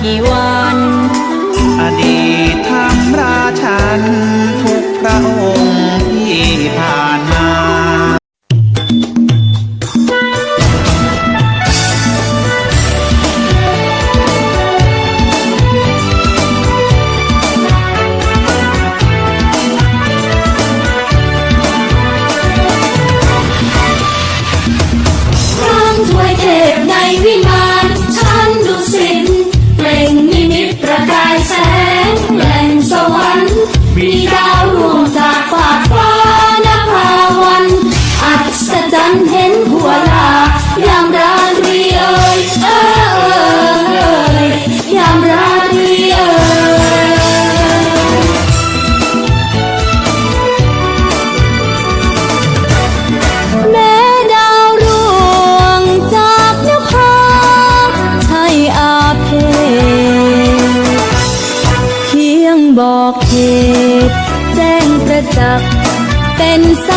ที่ว่า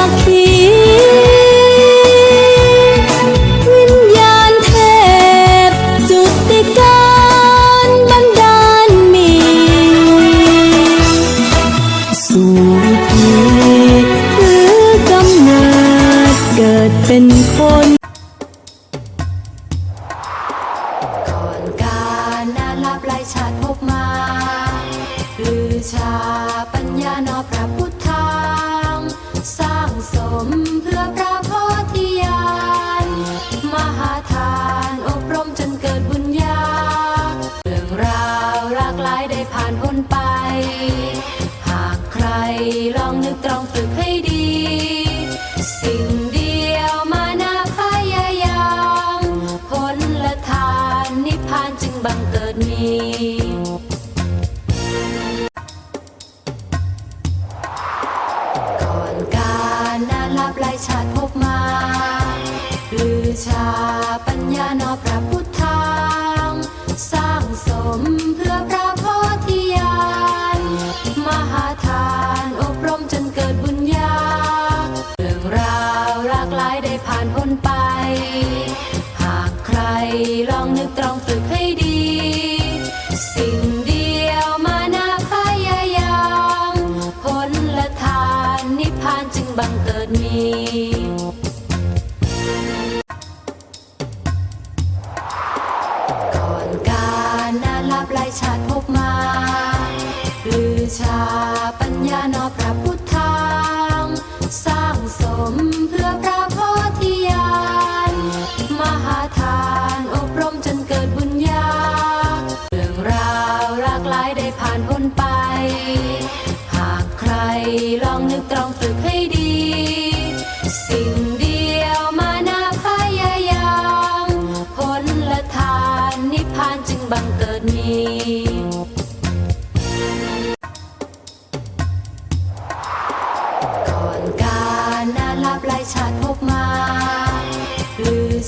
วิญญาณเทพจุติการบันดาลมีสู่ทีถือกำเนิดเกิดเป็นคนก่อนการนั้นรับไชาติพบมา ลืชา จึงบังเกิดมีก่อนการนานลับหลายชาติพบมาลือชาปัญญานอพระพุทธทางสร้างสมเพื่อพระ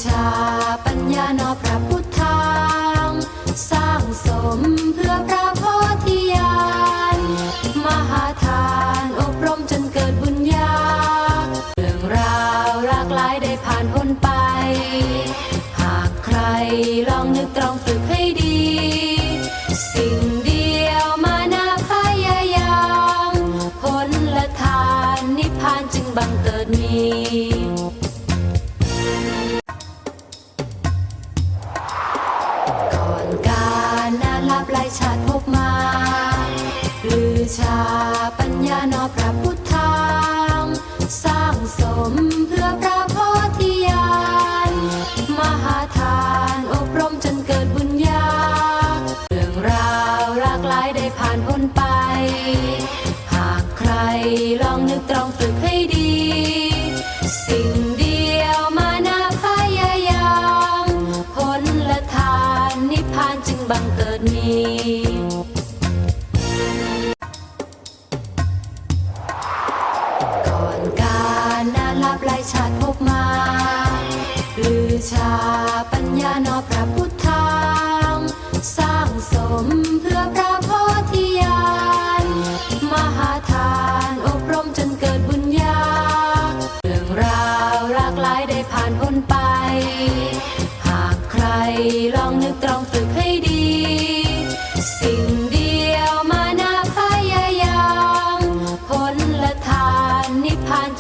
ชาปัญญานอพระพุทธาสร้างสมเพื่อพระโพธิญาณมหาทานอบรมจนเกิดบุญญา เรื่องราวหลากหลายได้ผ่านพ้นไป หากใครลองนึกตรอง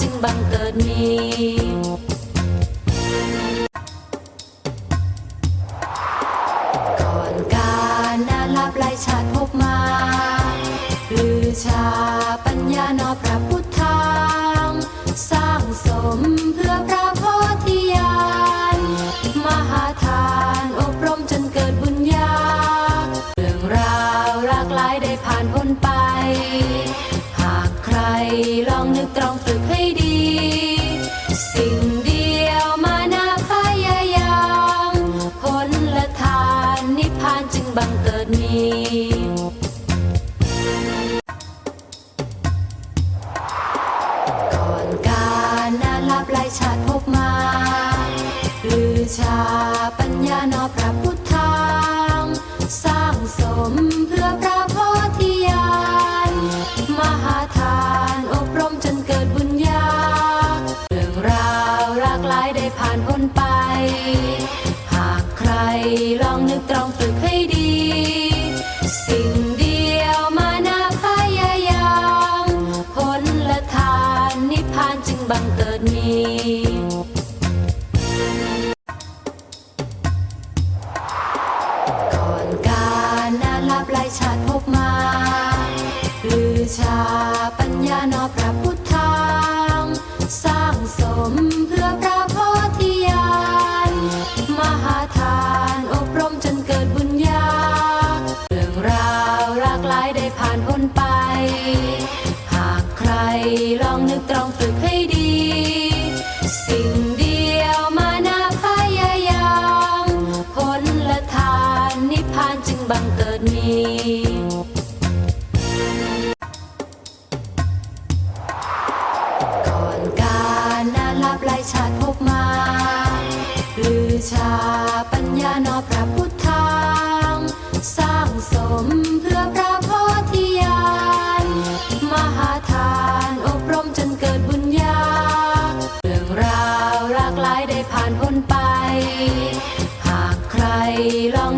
xinh bằng cợt mi. บังเกิดมี ลองนึกตรองฝึกให้ดีากลายได้ผ่านพ้นไป หากใครลอง